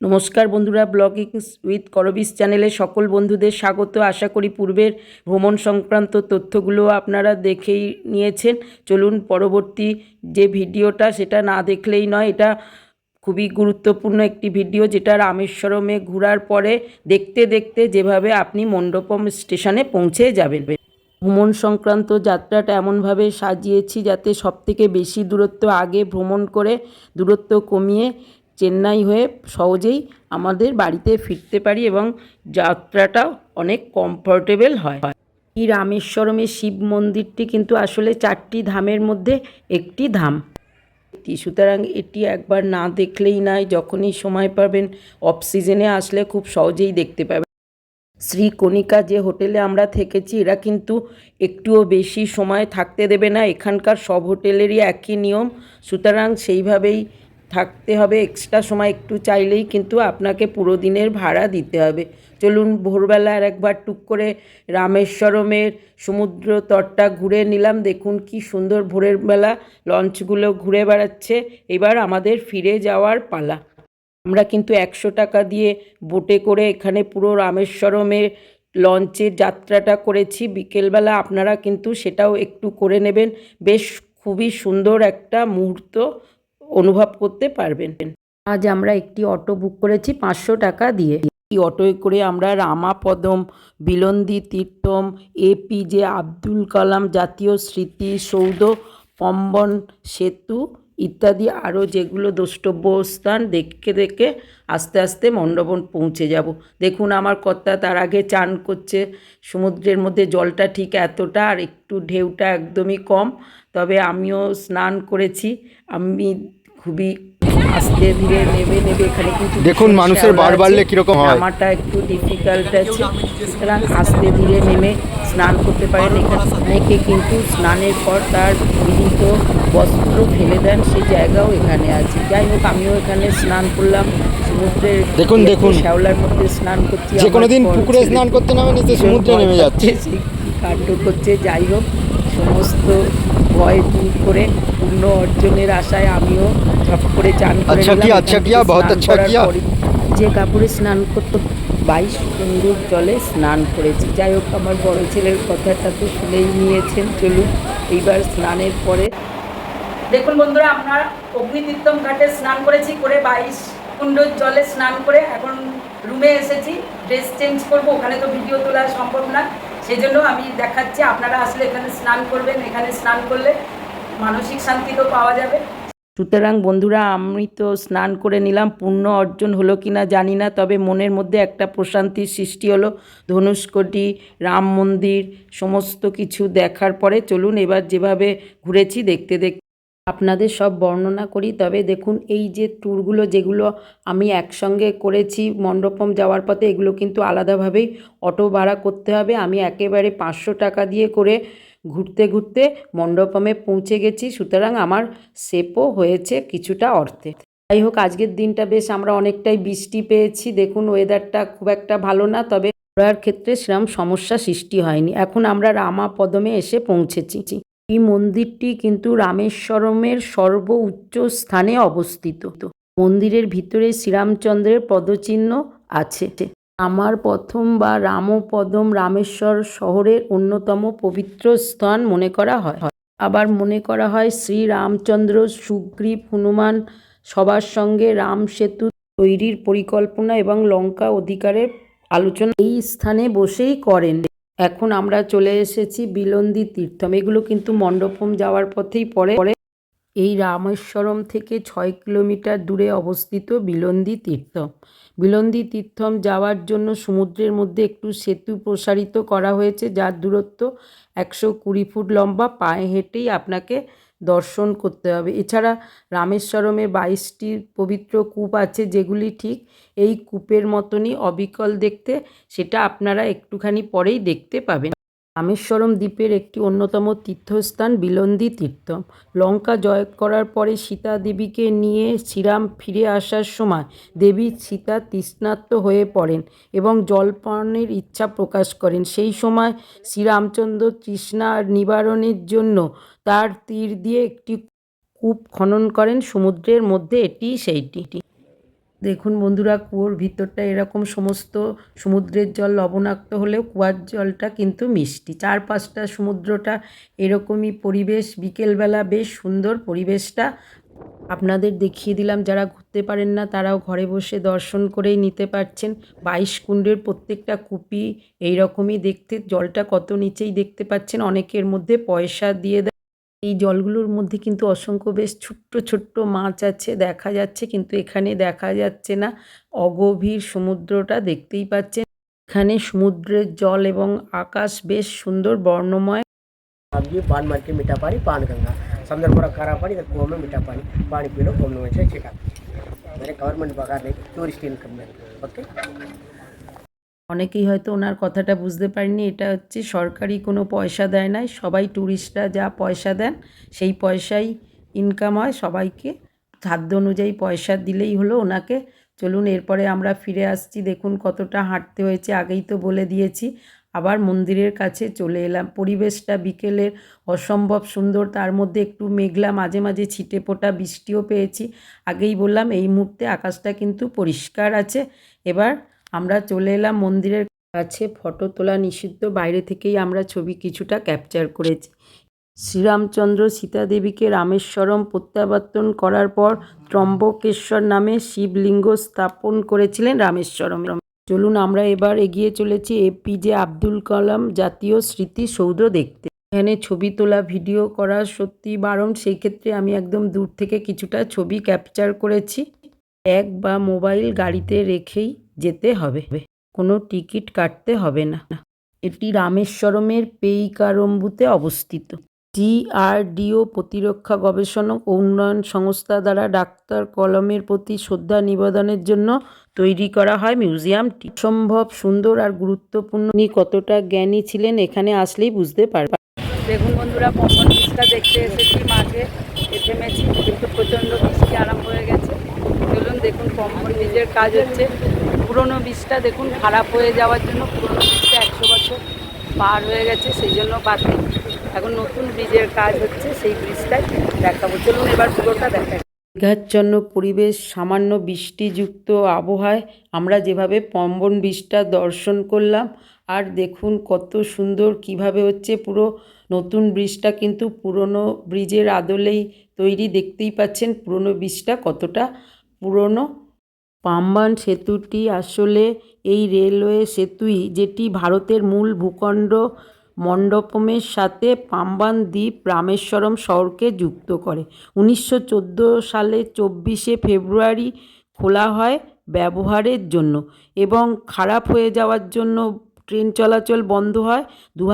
নমস্কার বন্ধুরা blogging with করবিস চ্যানেলে সকল বন্ধুদের স্বাগত। আশা করি পূর্বের ভ্রমণ সংক্রান্ত তথ্যগুলো আপনারা দেখেই নিয়েছেন। চলুন পরবর্তী যে ভিডিওটা, সেটা না দেখলেই নয়, এটা খুবই গুরুত্বপূর্ণ একটি ভিডিও, যেটা রামেশ্বরমে ঘোরার পরে দেখতে দেখতে যেভাবে আপনি মণ্ডপম স্টেশনে পৌঁছে যাবেন। ভ্রমণ সংক্রান্ত যাত্রাটা এমনভাবে সাজিয়েছি যাতে সবথেকে বেশি দূরত্ব আগে ভ্রমণ করে দূরত্ব কমিয়ে চেন্নাই হয়ে সহজেই আমাদের বাড়িতে ফিরতে পারি এবং যাত্রাটা অনেক কমফোর্টেবল হয়। এই রামেশ্বরমের শিব মন্দিরটি কিন্তু আসলে চারটি ধামের মধ্যে একটি ধাম। সুতরাং এটি একবার না দেখলেই নয়, যখনই সময় পাবেন অফ সিজনে আসলে খুব সহজেই দেখতে পাবেন। শ্রী কণিকা যে হোটেলে আমরা থেকেছি, এরা কিন্তু একটুও বেশি সময় থাকতে দেবে না। এখানকার সব হোটেলেরই একই নিয়ম। সুতরাং সেইভাবেই থাকতে হবে এক্সট্রা সময় একটু চাইলেই কিন্তু আপনাকে পুরো দিনের ভাড়া দিতে হবে। চলুন ভোরবেলা আর একবার টুক করে রামেশ্বরমের সমুদ্র তটটা ঘুরে নিলাম, দেখুন কি সুন্দর ভোরের বেলা লঞ্চগুলো ঘুরে বেড়াচ্ছে। এবার আমাদের ফিরে যাওয়ার পালা। আমরা কিন্তু একশো টাকা দিয়ে বোটে করে এখানে পুরো রামেশ্বরমের লঞ্চের যাত্রাটা করেছি। বিকেলবেলা আপনারা কিন্তু সেটাও একটু করে নেবেন। বেশ খুবই সুন্দর একটা মুহূর্ত অনুভব করতে পারবেন। আজ আমরা একটি অটো বুক করেছি পাঁচশো টাকা দিয়ে। এই অটোয় করে আমরা রামাপদম, বিলন্দি তীর্থম এপিজে আব্দুল কালাম জাতীয় স্মৃতি, সৌধ, পম্বন, সেতু ইত্যাদি আরও যেগুলো দ্রষ্টব্য স্থান দেখে দেখে আস্তে আস্তে মণ্ডপন পৌঁছে যাব। দেখুন আমার কর্তা তার আগে চান করছে। সমুদ্রের মধ্যে জলটা ঠিক এতটা আর একটু ঢেউটা একদমই কম। তবে আমিও স্নান করেছি। আমি খুবই আস্তে ধীরে নেবে নেবে এখানে কিন্তু দেখুন মানুষের বার বাড়লে। কীরকম হয়। নামাটা একটু ডিফিকাল্ট আছে। সুতরাং আস্তে ধীরে নেমে স্নান করতে পারেন। এখানে অনেকে কিন্তু স্নানের পর তার বিহিত বস্ত্র ফেলে দেন। সেই জায়গাও এখানে আছে। যাই হোক আমিও এখানে স্নান করলাম। সমুদ্রের দেখুন, দেখুন। শ্যাওলার মধ্যে স্নান করছি। যে কোনো দিন পুকুরে স্নান করতে নামে নিতে ভীষণ সমুদ্রে নেমে যাচ্ছে। কাণ্ড করছে যাই হোক সমস্ত ভয় দূর করে পূর্ণ অর্জনের আশায় আমিও ঝপ করে চান আচ্ছা এখান আচ্ছা কিয়া, বহুত আচ্ছা। পরই যে কাপড়ে স্নান করতো বাইশ সুন্দর জলে স্নান করেছি। যাই হোক আমার বড় ছেলের কথাটা তো শুনেই নিয়েছেন। চলুন এইবার স্নানের পরে। দেখুন বন্ধুরা আমরা অগ্নিতীর্থম ঘাটে স্নান করেছি করে বাইশ কুণ্ডর জলে স্নান করে এখন রুমে এসেছি। ড্রেস চেঞ্জ করব ওখানে তো ভিডিও তোলা সম্ভব না। সেই জন্য আমি দেখাচ্ছি আপনারা আসলে এখানে স্নান করবেন এখানে স্নান করলে মানসিক শান্তি তো পাওয়া যাবে। সুতরাং বন্ধুরা, আমি তো স্নান করে নিলাম পূর্ণ অর্জন হলো কি না জানি না, তবে মনের মধ্যে একটা প্রশান্তির সৃষ্টি হলো। ধনুষ্কটি, রাম মন্দির, সমস্ত কিছু দেখার পরে চলুন এবার যেভাবে ঘুরেছি দেখতে দেখতে আপনাদের সব বর্ণনা করি, তবে দেখুন এই যে ট্যুরগুলো যেগুলো আমি একসঙ্গে করেছি মণ্ডপম যাওয়ার পথে, এগুলো কিন্তু আলাদাভাবেই অটো ভাড়া করতে হবে। আমি একেবারে পাঁচশো টাকা দিয়ে করে ঘুরতে ঘুরতে মণ্ডপমে পৌঁছে গেছি। সুতরাং আমার সেপও হয়েছে কিছুটা অর্থে। যাই হোক, আজকের দিনটা বেশ আমরা অনেকটাই বৃষ্টি পেয়েছি। দেখুন ওয়েদারটা খুব একটা ভালো না, তবে ঘোরার ক্ষেত্রে সেরকম সমস্যা সৃষ্টি হয়নি। এখন আমরা রামা পদমে এসে পৌঁছেছি। এই মন্দিরটি কিন্তু রামেশ্বরমের সর্ব উচ্চ স্থানে অবস্থিত। মন্দিরের ভিতরে শ্রীরামচন্দ্রের পদচিহ্ন আছে। আমার প্রথম বা রামপদম রামেশ্বর শহরের অন্যতম পবিত্র স্থান মনে করা হয়। আবার মনে করা হয় শ্রী রামচন্দ্র, সুগ্রীব, হনুমান সবার সঙ্গে রাম সেতু তৈরির পরিকল্পনা এবং লঙ্কা অধিকারের আলোচনা এই স্থানে বসেই করেন। এখন আমরা চলে এসেছি বিলন্দি তীর্থম এগুলো কিন্তু মণ্ডপম যাওয়ার পথেই পরে এই রামেশ্বরম থেকে ছয় কিলোমিটার দূরে অবস্থিত বিলন্দি তীর্থম। বিলন্দি তীর্থম যাওয়ার জন্য সমুদ্রের মধ্যে একটু সেতু প্রসারিত করা হয়েছে, যার দূরত্ব একশো কুড়ি ফুট লম্বা। পায়ে হেঁটেই আপনাকে দর্শন করতে হবে। এছাড়া রামেশ্বরমে বাইশটি পবিত্র কূপ আছে, যেগুলি ঠিক এই কূপের মতনই অবিকল দেখতে। সেটা আপনারা একটুখানি পরেই দেখতে পাবেন। রামেশ্বরম দ্বীপের একটি অন্যতম তীর্থস্থান বিলন্দি তীর্থম লঙ্কা জয় করার পরে সীতা দেবীকে নিয়ে শ্রীরাম ফিরে আসার সময় দেবী সীতা তৃষ্ণার্ত হয়ে পড়েন এবং জলপানের ইচ্ছা প্রকাশ করেন। সেই সময় শ্রীরামচন্দ্র তৃষ্ণা নিবারণের জন্য তার তীর দিয়ে একটি কূপ খনন করেন। সমুদ্রের মধ্যে এটি, সেইটি। দেখুন বন্ধুরা, কুয়োর ভিতরটা এরকম সমস্ত সমুদ্রের জল লবণাক্ত হলেও কুয়ার জলটা কিন্তু মিষ্টি। চার পাঁচটা সমুদ্রটা এরকমই পরিবেশ, বিকেলবেলা বেশ সুন্দর পরিবেশটা। আপনাদের দেখিয়ে দিলাম, যারা ঘুরতে পারেন না তারাও ঘরে বসে দর্শন করেই নিতে পারছেন। বাইশ কুণ্ডের প্রত্যেকটা কুপি এই রকমই দেখতে, জলটা কত নিচেই দেখতে পাচ্ছেন, অনেকের মধ্যে পয়সা দেয়। এই জলগুলোর মধ্যে কিন্তু অসংখ্য বেশ ছোট্ট ছোট্ট মাছ আছে দেখা যাচ্ছে কিন্তু এখানে দেখা যাচ্ছে না অগভীর সমুদ্রটা দেখতেই পাচ্ছেন এখানে সমুদ্রের জল এবং আকাশ বেশ সুন্দর বর্ণময় अब ये पान मार के मीठा पानी पान गंगा समुद्र पूरा खारा पानी इधर कुआं में मीठा पानी पानी पी लो घूमने में से छिटा मेरे गवर्नमेंट बगा नहीं टूरिस्ट इनकम में ओके অনেকেই হয়তো ওনার কথাটা বুঝতে পারেনি এটা হচ্ছে সরকারি কোনো পয়সা দেয় নাই। সবাই ট্যুরিস্টরা যা পয়সা দেন, সেই পয়সাই ইনকাম হয়। সবাইকে খাদ্য অনুযায়ী পয়সা দিলেই হলো ওনাকে। চলুন এরপরে আমরা ফিরে আসছি। দেখুন কতটা হাঁটতে হয়েছে। আগেই তো বলে দিয়েছি, আবার মন্দিরের কাছে চলে এলাম। পরিবেশটা বিকেলের অসম্ভব সুন্দর। তার মধ্যে একটু মেঘলা, মাঝে মাঝে ছিটে ফোটা বৃষ্টিও পেয়েছি। আগেই বললাম, এই মুহূর্তে আকাশটা কিন্তু পরিষ্কার আছে। এবার আমরা চলে এলাম মন্দিরের কাছে ফটো তোলা নিষিদ্ধ। বাইরে থেকেই আমরা ছবি কিছুটা ক্যাপচার করেছি। শ্রীরামচন্দ্র সীতাদেবীকে রামেশ্বরম প্রত্যাবর্তন করার পর ত্রম্বকেশ্বর নামে শিবলিঙ্গ স্থাপন করেছিলেন রামেশ্বরম। চলুন আমরা এবার এগিয়ে চলেছি এপিজে আব্দুল কালাম জাতীয় স্মৃতিসৌধ দেখতে। এখানে ছবি তোলা ভিডিও করা সত্যি বারণ। সেই ক্ষেত্রে আমি একদম দূর থেকে কিছুটা ছবি ক্যাপচার করেছি। ব্যাগ বা মোবাইল গাড়িতে রেখেই যেতে হবে। কোনো টিকিট কাটতে হবে না। এটি রামেশ্বরমের পেইকারম্বুতে অবস্থিত। ডিআরডিও প্রতিরক্ষা গবেষণা ও উন্নয়ন সংস্থা দ্বারা ডাক্তার কলমের প্রতি শ্রদ্ধা নিবেদনের জন্য তৈরি করা হয় মিউজিয়ামটি। সম্ভব, সুন্দর আর গুরুত্বপূর্ণ উনি কতটা জ্ঞানী ছিলেন এখানে আসলেই বুঝতে পারবে দেখুন বন্ধুরা পম্পন বীজটা দেখতে এসেছি মাঠে। থেমেছি কিন্তু প্রচণ্ড বৃষ্টি আরম্ভ হয়ে গেছে। চলুন দেখুন পম্পন নিজের কাজ হচ্ছে। পুরনো বীজটা দেখুন, খারাপ হয়ে যাওয়ার জন্য পুরনো বীজটা একশো বছর পার হয়ে গেছে, সেই জন্য বাতিল এখন নতুন ব্রিজের কাজ হচ্ছে, সেই ব্রিজটাই দেখাবো। চলুন এবার পুরোটা দেখা মেঘাচ্ছন্ন পরিবেশ, সামান্য বৃষ্টিযুক্ত আবহাওয়ায় আমরা যেভাবে পম্বন বীজটা দর্শন করলাম, আর দেখুন কত সুন্দর কীভাবে হচ্ছে পুরো নতুন ব্রিজটা কিন্তু পুরনো ব্রিজের আদলেই তৈরি। দেখতেই পাচ্ছেন পুরনো ব্রিজটা কতটা পুরনো। পাম্বান সেতুটি আসলে এই রেলওয়ে সেতুই, যেটি ভারতের মূল ভূখণ্ড মণ্ডপমের সাথে পাম্বান দ্বীপ রামেশ্বরম শহরকে যুক্ত করে। উনিশশো চোদ্দ সালে চব্বিশে ফেব্রুয়ারি খোলা হয় ব্যবহারের জন্য এবং খারাপ হয়ে যাওয়ার জন্য ট্রেন চলাচল বন্ধ হয় দু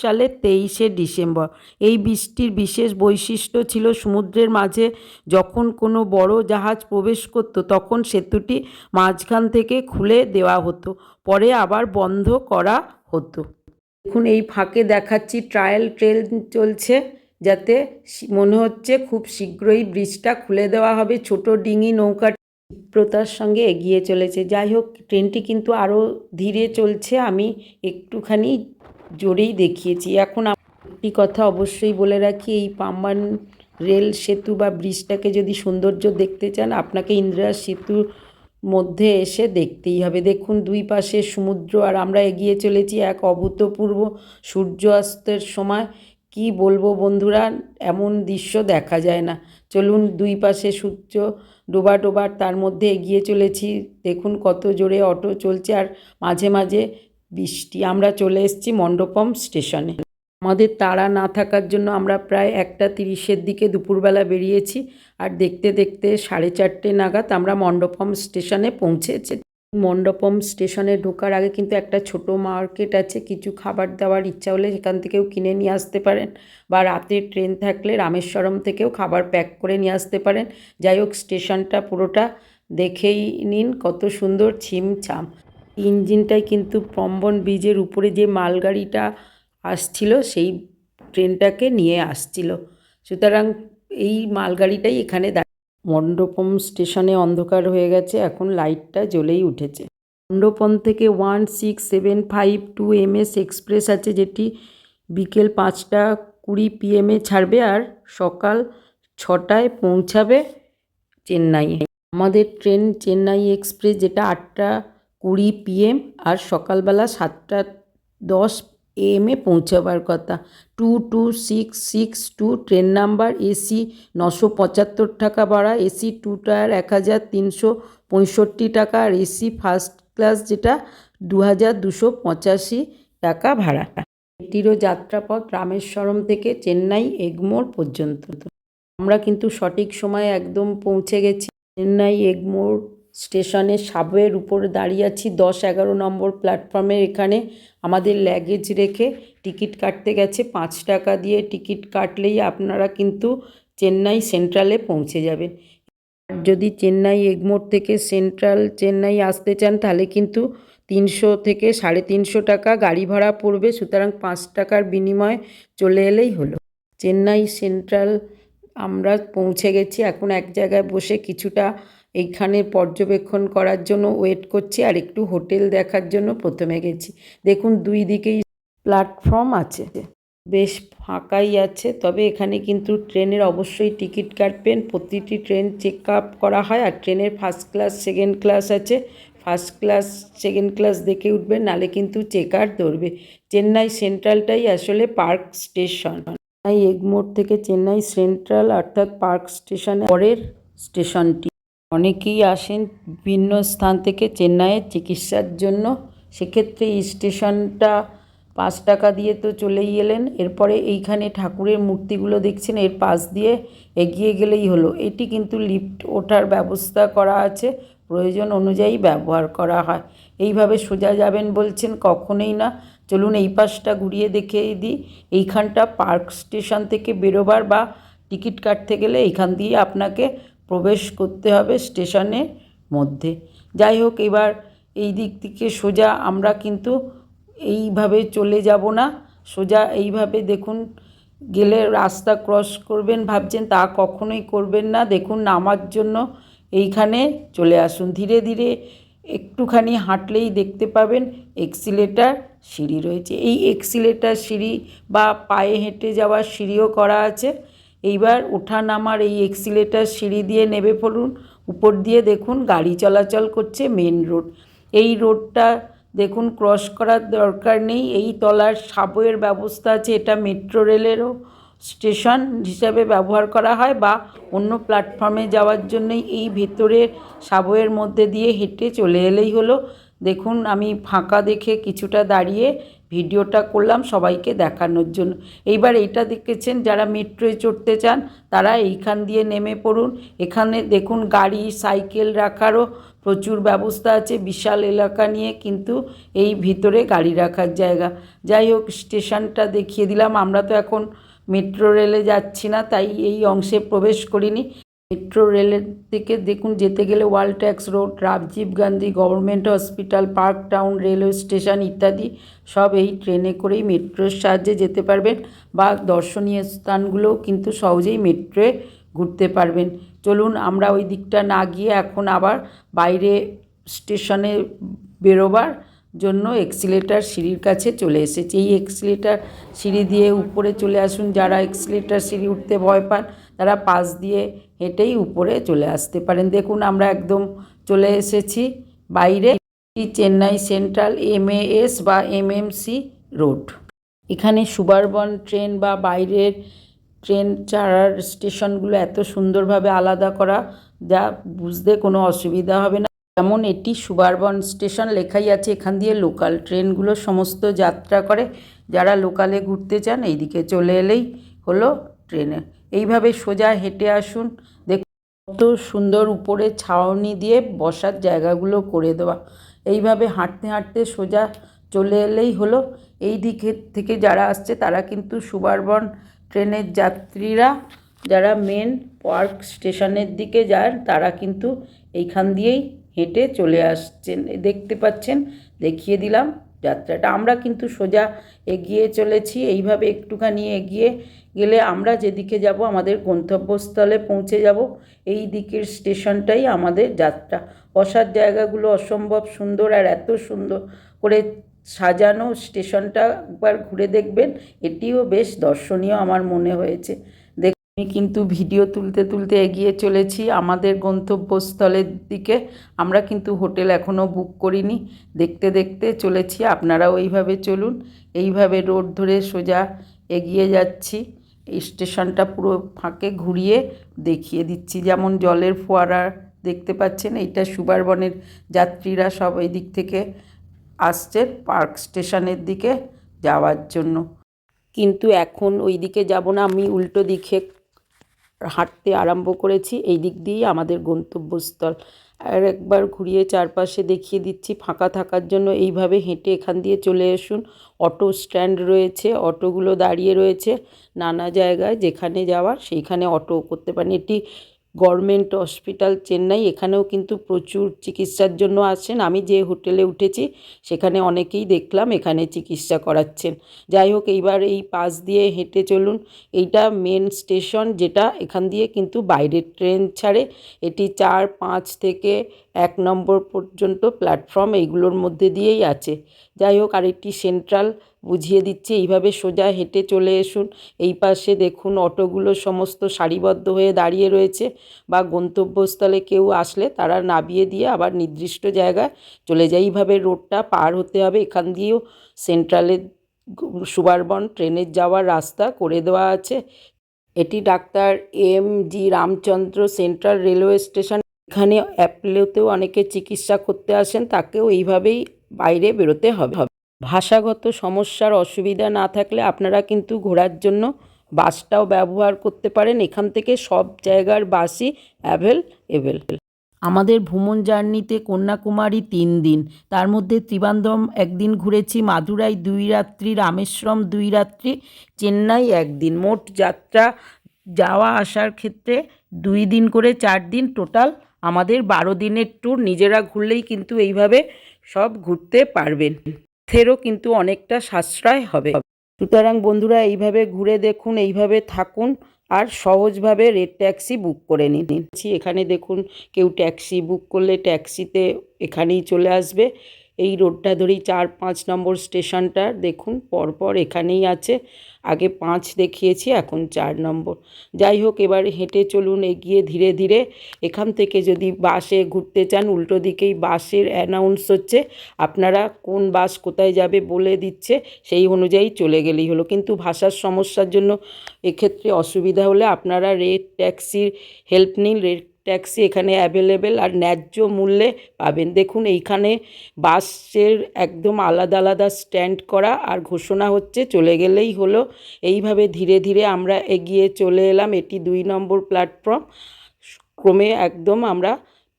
সালে তেইশে ডিসেম্বর। এই বৃষ্টির বিশেষ বৈশিষ্ট্য ছিল সমুদ্রের মাঝে যখন কোনো বড় জাহাজ প্রবেশ করতো, তখন সেতুটি মাঝখান থেকে খুলে দেওয়া হতো, পরে আবার বন্ধ করা হতো। দেখুন, এই ফাঁকে দেখাচ্ছি ট্রায়াল ট্রেন চলছে যাতে মনে হচ্ছে খুব শীঘ্রই ব্রিজটা খুলে দেওয়া হবে। ছোট ডিঙি নৌকা ক্ষিপ্রতার সঙ্গে এগিয়ে চলেছে। যাই হোক, ট্রেনটি কিন্তু আরও ধীরে চলছে, আমি একটুখানি জোরেই দেখিয়েছি। এখন একটি কথা অবশ্যই বলে রাখি, এই পাম্বান রেল সেতু বা ব্রিজটাকে যদি সৌন্দর্য দেখতে চান, আপনাকে ইন্দিরা সেতুর মধ্যে এসে দেখতেই হবে। দেখুন, দুই পাশে সমুদ্র, আর আমরা এগিয়ে চলেছি এক অভূতপূর্ব সূর্যাস্তের সময়। কি বলব বন্ধুরা, এমন দৃশ্য দেখা যায় না। চলুন, দুই পাশে সূর্য ডোবা ডোবার তার মধ্যে এগিয়ে চলেছি। দেখুন কত জোরে অটো চলছে আর মাঝে মাঝে বৃষ্টি। আমরা চলে এসেছি মণ্ডপম স্টেশনে। আমাদের তাড়া না থাকার জন্য আমরা প্রায় একটা তিরিশের দিকে দুপুরবেলা বেরিয়েছি। আর দেখতে দেখতে সাড়ে চারটে নাগাদ আমরা মণ্ডপম স্টেশনে পৌঁছেছি। মণ্ডপম স্টেশনে ঢোকার আগে কিন্তু একটা ছোট মার্কেট আছে, কিছু খাবার দাবার ইচ্ছা হলে সেখান থেকেও কিনে নিয়ে আসতে পারেন বা রাতে ট্রেন থাকলে রামেশ্বরম থেকেও খাবার প্যাক করে নিয়ে আসতে পারেন। যাই হোক, স্টেশনটা পুরোটা দেখেই নিন কত সুন্দর ছিমছাম। ইঞ্জিনটাই কিন্তু পম্বন ব্রিজের উপরে যে মালগাড়িটা আসছিল, সেই ট্রেনটাকে নিয়ে আসছিল। সুতরাং এই মালগাড়িটাই এখানে মণ্ডপম স্টেশনে অন্ধকার হয়ে গেছে, এখন লাইটটা জ্বলেই উঠেছে। মণ্ডপম থেকে one six seven five two M S express আছে যেটি বিকেল পাঁচটা কুড়ি পিএমে ছাড়বে আর সকাল ছটায় পৌঁছাবে চেন্নাই। আমাদের ট্রেন চেন্নাই এক্সপ্রেস যেটা আটটা কুড়ি পিএম আর সকালবেলা সাতটা দশ এএমে পৌঁছাবার কথা। Two two six six two train number, AC নশো পঁচাত্তর টাকা ভাড়া, এসি টু টায়ার এক হাজার তিনশো পঁয়ষট্টি টাকা, আর এসি ফার্স্ট ক্লাস যেটা দু হাজার দুশো পঁচাশি টাকা ভাড়া। এটিরও যাত্রাপথ রামেশ্বরম থেকে চেন্নাই এগমোর পর্যন্ত। আমরা কিন্তু সঠিক সময়ে একদম পৌঁছে গেছি। চেন্নাই এগমোর স্টেশনে সাবের উপরে দাঁড়িয়ে আছি। দশ এগারো নম্বর প্ল্যাটফর্মের এখানে আমাদের ল্যাগেজ রেখে টিকিট কাটতে গেছে। পাঁচ টাকা দিয়ে টিকিট কাটলেই আপনারা কিন্তু চেন্নাই সেন্ট্রালে পৌঁছে যাবেন। যদি চেন্নাই এগমোর থেকে সেন্ট্রাল চেন্নাই আসতে চান, তাহলে কিন্তু তিনশো থেকে সাড়ে তিনশো টাকা গাড়ি ভাড়া পড়বে। সুতরাং পাঁচ টাকার বিনিময়ে চলে এলেই হলো। চেন্নাই সেন্ট্রাল আমরা পৌঁছে গেছি। এখন এক জায়গায় বসে কিছুটা এইখানে পর্যবেক্ষণ করার জন্য ওয়েট করছি আর একটু হোটেল দেখার জন্য প্রথমে গেছি। দেখুন দুই দিকেই প্ল্যাটফর্ম আছে। বেশ ফাঁকাই আছে, তবে এখানে কিন্তু ট্রেনের অবশ্যই টিকিট কাটবেন। প্রতিটি ট্রেন চেক আপ করা হয় আর ট্রেনের ফার্স্ট ক্লাস সেকেন্ড ক্লাস আছে। ফার্স্ট ক্লাস সেকেন্ড ক্লাস দেখে উঠবেন, নালে কিন্তু চেকার ধরবে। চেন্নাই সেন্ট্রালটাই আসলে পার্ক স্টেশন চেন্নাই এগমোর থেকে চেন্নাই সেন্ট্রাল অর্থাৎ পার্ক স্টেশনের পরের স্টেশনটি অনেকেই আসেন ভিন্ন স্থান থেকে চেন্নাইয়ের চিকিৎসার জন্য। সেক্ষেত্রে স্টেশনটা পাঁচ টাকা দিয়ে তো চলেই এলেন। এরপরে এইখানে ঠাকুরের মূর্তিগুলো দেখছেন, এর পাশ দিয়ে এগিয়ে গেলেই হলো। এটি কিন্তু লিফট ওঠার ব্যবস্থা করা আছে, প্রয়োজন অনুযায়ী ব্যবহার করা হয়। এইভাবে সোজা যাবেন বলছেন, কখনোই না। চলুন এই পাশটা ঘুরিয়ে দেখে দিই। এইখানটা পার্ক স্টেশন থেকে বেরোবার বা টিকিট কাটতে গেলে এইখান দিয়ে আপনাকে প্রবেশ করতে হবে স্টেশনের মধ্যে। যাই হোক, এবার এই দিক থেকে সোজা আমরা কিন্তু এইভাবে চলে যাব না। সোজা এইভাবে দেখুন, গেলে রাস্তা ক্রস করবেন ভাবছেন, তা কখনোই করবেন না। দেখুন, নামার জন্য এইখানে চলে আসুন। ধীরে ধীরে একটুখানি হাঁটলেই দেখতে পাবেন এক্সিলেটার সিঁড়ি রয়েছে। এই এক্সিলেটার সিঁড়ি বা পায়ে হেঁটে যাওয়ার সিঁড়িও করা আছে। এইবার ওঠা নামার এই এক্সিলেটার সিঁড়ি দিয়ে নেবে পড়ুন উপর দিয়ে দেখুন গাড়ি চলাচল করছে মেন রোড। এই রোডটা দেখুন ক্রস করার দরকার নেই। এই তলার সাবওয়ের ব্যবস্থা আছে। এটা মেট্রো রেলেরও স্টেশন হিসাবে ব্যবহার করা হয় বা অন্য প্ল্যাটফর্মে যাওয়ার জন্যই এই ভেতরের সাবওয়ের মধ্যে দিয়ে হেঁটে চলে এলেই হলো। দেখুন আমি ফাঁকা দেখে কিছুটা দাঁড়িয়ে ভিডিওটা করলাম সবাইকে দেখানোর জন্য। এইবার এইটা দেখেছেন, যারা মেট্রোয় চড়তে চান, তারা এইখান দিয়ে নেমে পড়ুন। এখানে দেখুন গাড়ি, সাইকেল রাখারও প্রচুর ব্যবস্থা আছে, বিশাল এলাকা নিয়ে, কিন্তু এই ভিতরে গাড়ি রাখার জায়গা। যাই হোক, স্টেশনটা দেখিয়ে দিলাম। আমরা তো এখন মেট্রো রেলে যাচ্ছি না, তাই এই অংশে প্রবেশ করিনি। মেট্রো রেলের দিকে দেখুন, যেতে গেলে world tax road, Rajiv Gandhi government hospital, park town, railway station ইত্যাদি, সব এই ট্রেনে করেই মেট্রোর সাহায্যে যেতে পারবেন বা দর্শনীয় স্থানগুলোও কিন্তু সহজেই মেট্রোয়ে ঘুরতে পারবেন। চলুন, আমরা ওই দিকটা না গিয়ে এখন আবার বাইরে স্টেশনে বেরোবার জন্য এক্সিলেটার সিঁড়ির কাছে চলে এসেছে। এই এক্সিলেটার সিঁড়ি দিয়ে উপরে চলে আসুন। যারা এক্সিলেটার সিঁড়ি উঠতে ভয় পান, তারা পাশ দিয়ে হেঁটেই উপরে চলে আসতে পারেন। দেখুন, আমরা একদম চলে এসেছি। বাইরে চেন্নাই সেন্ট্রাল এমএএস বা এমএমসি রোড। এখানে সুবারবন ট্রেন বা বাইরের ট্রেন ছাড়ার স্টেশনগুলো এত সুন্দরভাবে আলাদা করা, যা বুঝতে কোনো অসুবিধা হবে না। যেমন এটি সুবারবন স্টেশন লেখাই আছে, এখান দিয়ে লোকাল ট্রেনগুলো সমস্ত যাত্রা করে। যারা লোকালে ঘুরতে চান, এইদিকে চলে এলেই হলো ট্রেনে। এইভাবে সোজা হেঁটে আসুন। দেখুন, কত সুন্দর উপরে ছাউনি দিয়ে বসার জায়গাগুলো করে দেওয়া। এইভাবে হাঁটতে হাঁটতে সোজা চলে এলেই হলো। এই দিকে থেকে যারা আসছে, তারা কিন্তু সুবারবন ট্রেনের যাত্রীরা, যারা মেন পার্ক স্টেশনের দিকে যান, তারা কিন্তু এইখান দিয়েই হেঁটে চলে আসছেন, দেখতে পাচ্ছেন, দেখিয়ে দিলাম যাত্রাটা। আমরা কিন্তু সোজা এগিয়ে চলেছি, এইভাবে একটুখানি এগিয়ে গেলে আমরা যেদিকে যাব, আমাদের গন্তব্যস্থলে পৌঁছে যাব। এই দিকের স্টেশনটাই আমাদের যাত্রা। বসার জায়গাগুলো অসম্ভব সুন্দর আর এত সুন্দর করে সাজানো। স্টেশনটা একবার ঘুরে দেখবেন, এটিও বেশ দর্শনীয় আমার মনে হয়েছে। আমি কিন্তু ভিডিও তুলতে তুলতে এগিয়ে চলেছি আমাদের গন্তব্যস্থলের দিকে। আমরা কিন্তু হোটেল এখনও বুক করিনি, দেখতে দেখতে চলেছি, আপনারাও এইভাবে চলুন। এইভাবে রোড ধরে সোজা এগিয়ে যাচ্ছি, এই স্টেশনটা পুরো ফাঁকে ঘুরিয়ে দেখিয়ে দিচ্ছি। যেমন জলের ফোয়ারা দেখতে পাচ্ছেন, এইটা সুবারবনের যাত্রীরা সব এই দিক থেকে আসছে পার্ক স্টেশনের দিকে যাওয়ার জন্য। কিন্তু এখন ওই দিকে যাব না, আমি উল্টো দিকে হাঁটতে আরম্ভ করেছি। এই দিক দিয়েই আমাদের গন্তব্যস্থল। আর একবার ঘুরিয়ে চারপাশে দেখিয়ে দিচ্ছি, ফাঁকা থাকার জন্য এইভাবে হেঁটে এখান দিয়ে চলে আসুন। অটো স্ট্যান্ড রয়েছে, অটোগুলো দাঁড়িয়ে রয়েছে। নানা জায়গায় যেখানে যাওয়ার সেইখানে অটো করতে পারেন। এটি গভর্নমেন্ট হসপিটাল চেন্নাই, এখানেও কিন্তু প্রচুর চিকিৎসার জন্য আসেন আমি যে হোটেলে উঠেছি, সেখানে অনেকেই দেখলাম এখানে চিকিৎসা করাচ্ছেন। যাই হোক, এইবার এই পাশ দিয়ে হেঁটে চলুন। এইটা মেন স্টেশন যেটা, এখান দিয়ে কিন্তু বাইরের ট্রেন ছাড়ে। এটি চার, পাঁচ থেকে এক নম্বর পর্যন্ত প্ল্যাটফর্ম, এইগুলোর মধ্যে দিয়েই আছে। যাই হোক আর আরেকটি সেন্ট্রাল বুঝিয়ে দিচ্ছে, এইভাবে সোজা হেঁটে চলে আসুন এই পাশে দেখুন, অটোগুলো সমস্ত সারিবদ্ধ হয়ে দাঁড়িয়ে রয়েছে বা গন্তব্যস্থলে কেউ আসলে তারা নামিয়ে দিয়ে আবার নির্দিষ্ট জায়গায় চলে যায়। এইভাবে রোডটা পার হতে হবে। এখান দিয়েও সেন্ট্রালের সুবারবন ট্রেনের যাওয়ার রাস্তা করে দেওয়া আছে। এটি doctor M G Ramachandran central railway station. এখানে অ্যাপেলোতেও অনেকে চিকিৎসা করতে আসেন, তাকেও এইভাবেই বাইরে বেরোতে হবে। ভাষাগত সমস্যার অসুবিধা না থাকলে আপনারা কিন্তু ঘোরার জন্য বাসটাও ব্যবহার করতে পারেন। এখান থেকে সব জায়গার বাসই অ্যাভেলেবেল আমাদের ভ্রমণ জার্নিতে কন্যাকুমারী তিন দিন। তার মধ্যে ত্রিবান্ধম একদিন ঘুরেছি, মাদুরাই দুই রাত্রি, রামেশ্বরম দুই রাত্রি, চেন্নাই একদিন। মোট যাত্রা যাওয়া আসার ক্ষেত্রে দুই দিন করে চার দিন। টোটাল আমাদের বারো দিনের ট্যুর নিজেরা ঘুরলেই কিন্তু এইভাবে সব ঘুরতে পারবেন। থেরও কিন্তু অনেকটা সাশ্রয় হবে। সুতরাং বন্ধুরা, এইভাবে ঘুরে দেখুন, এইভাবে থাকুন আর সহজভাবে রেড ট্যাক্সি বুক করে নিন। এখানে দেখুন, কেউ ট্যাক্সি বুক করলে ট্যাক্সিতে এখানেই চলে আসবে। এই রোডটা ধরেই চার পাঁচ নম্বর স্টেশনটা দেখুন, পরপর এখানেই আছে। আগে পাঁচ দেখিয়েছি, এখন চার নম্বর। যাই হোক, এবার হেঁটে চলুন, এগিয়ে ধীরে ধীরে। এখান থেকে যদি বাসে ঘুরতে চান, উল্টো দিকেই বাসের অ্যানাউন্স হচ্ছে। আপনারা কোন বাস কোথায় যাবে বলে দিচ্ছে, সেই অনুযায়ী চলে গেলেই হলো। কিন্তু ভাষার সমস্যার জন্য এক্ষেত্রে অসুবিধা হলে আপনারা রেড ট্যাক্সির হেল্প নিন। রেড ট্যাক্সি এখানে অ্যাভেলেবেল আর ন্যায্য মূল্যে পাবেন। দেখুন, এইখানে বাসের একদম আলাদা আলাদা স্ট্যান্ড করা আর ঘোষণা হচ্ছে, চলে গেলেই হলো। এইভাবে ধীরে ধীরে আমরা এগিয়ে চলে এলাম। এটি দুই নম্বর প্ল্যাটফর্ম। ক্রমে একদম আমরা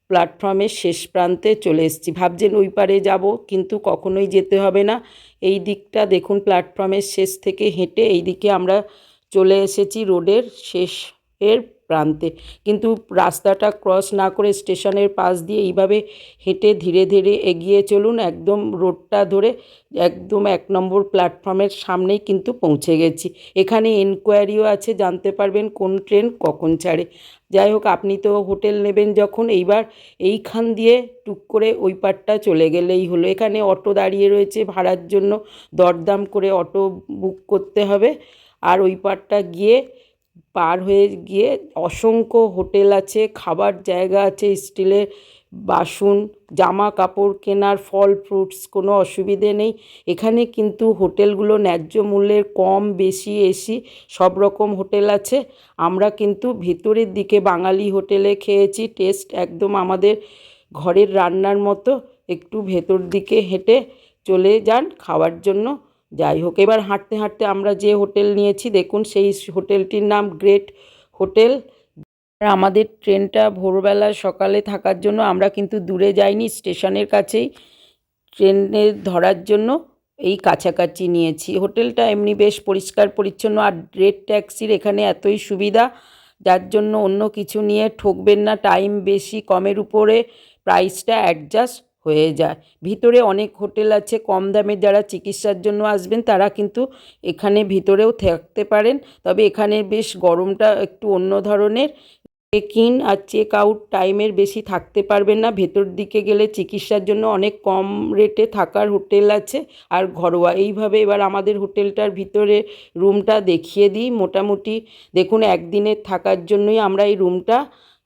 প্ল্যাটফর্মের শেষ প্রান্তে চলে এসেছি। ভাবছেন, ওই পারে যাব, কিন্তু কখনোই যেতে হবে না। এই দিকটা দেখুন, প্ল্যাটফর্মের শেষ থেকে হেঁটে এই দিকে আমরা চলে এসেছি রোডের শেষ এর প্রান্তে। কিন্তু রাস্তাটা ক্রস না করে স্টেশনের পাশ দিয়ে এইভাবে হেঁটে ধীরে ধীরে এগিয়ে চলুন, একদম রোডটা ধরে একদম এক নম্বর প্ল্যাটফর্মের সামনেই কিন্তু পৌঁছে গেছি। এখানে এনকোয়ারিও আছে, জানতে পারবেন কোন ট্রেন কখন ছাড়ে। যাই হোক, আপনি তো হোটেল নেবেন যখন, এইবার এইখান দিয়ে টুক করে ওই পারটা চলে গেলেই হলো। এখানে অটো দাঁড়িয়ে রয়েছে ভাড়ার জন্য, দরদাম করে অটো বুক করতে হবে। আর ওই পারটা গিয়ে পার হয়ে গিয়ে অসংখ্য হোটেল আছে, খাবার জায়গা আছে, স্টিলের বাসন জামা কাপড় কেনার ফল, ফ্রুটস, কোনো অসুবিধে নেই। এখানে কিন্তু হোটেলগুলো ন্যায্য মূল্যের কম, বেশি, এসি, সব রকম হোটেল আছে। আমরা কিন্তু ভেতরের দিকে বাঙালি হোটেলে খেয়েছি, টেস্ট একদম আমাদের ঘরের রান্নার মতো। একটু ভেতর দিকে হেঁটে চলে যান খাওয়ার জন্য। যাই হোক, এবার হাঁটতে হাঁটতে আমরা যে হোটেল নিয়েছি, দেখুন সেই হোটেলটির নাম গ্রেট হোটেল। আমাদের ট্রেনটা ভোরবেলা সকালে থাকার জন্য আমরা কিন্তু দূরে যাইনি, স্টেশনের কাছেই ট্রেনে ধরার জন্য এই কাছাকাছি নিয়েছি। হোটেলটা এমনি বেশ পরিষ্কার, পরিচ্ছন্ন আর রেড ট্যাক্সির এখানে এতই সুবিধা, যার জন্য অন্য কিছু নিয়ে ঠকবেন না। টাইম বেশি, কমের উপরে, প্রাইসটা অ্যাডজাস্ট। হয়ে যায়। ভিতরে অনেক হোটেল আছে, কম দামে যারা চিকিৎসার জন্য আসবেন, তারা কিন্তু এখানে ভিতরেও থাকতে পারেন। তবে এখানে বেশ গরমটা একটু অন্য ধরনের। চেক ইন আর চেক আউট টাইমের বেশি থাকতে পারবেন না। ভেতর দিকে গেলে চিকিৎসার জন্য অনেক কম রেটে থাকার হোটেল আছে। আর ঘরোয়া, এইভাবে এবার আমাদের হোটেলটার ভিতরে রুমটা দেখিয়ে দিই। মোটামুটি দেখুন, একদিনের থাকার জন্যই আমরা এই রুমটা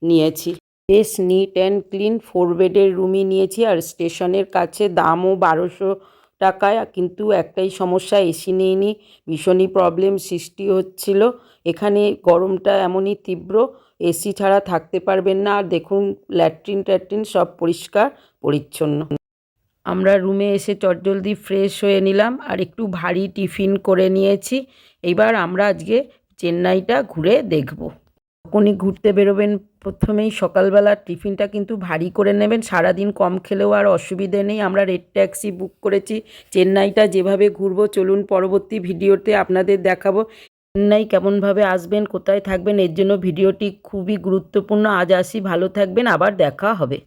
নিয়েছি। বেশ নিট অ্যান্ড ক্লিন ফোর বেডের রুমই নিয়েছি আর স্টেশনের কাছে দামও বারোশো টাকায়, কিন্তু একটাই সমস্যা এসি নিইনি, ভীষণই প্রবলেম সৃষ্টি হচ্ছিল। এখানে গরমটা এমনই তীব্র এসি ছাড়া থাকতে পারবেন না, আর দেখুন ল্যাট্রিন ট্যাট্রিন সব পরিষ্কার, পরিচ্ছন্ন। আমরা রুমে এসে চটজলদি ফ্রেশ হয়ে নিলাম, আর একটু ভারী টিফিন করে নিয়েছি। এইবার আমরা আজকে চেন্নাইটা ঘুরে দেখব। যখনই ঘুরতে বেরোবেন প্রথমেই সকালবেলা টিফিনটা কিন্তু ভারী করে নেবেন। সারাদিন কম খেলেও আর অসুবিধে নেই। আমরা রেড ট্যাক্সি বুক করেছি। চেন্নাইটা যেভাবে ঘুরবো, চলুন পরবর্তী ভিডিওতে আপনাদের দেখাবো। চেন্নাই কেমনভাবে আসবেন, কোথায় থাকবেন, এর জন্য ভিডিওটি খুবই গুরুত্বপূর্ণ। আজ আসি, ভালো থাকবেন, আবার দেখা হবে।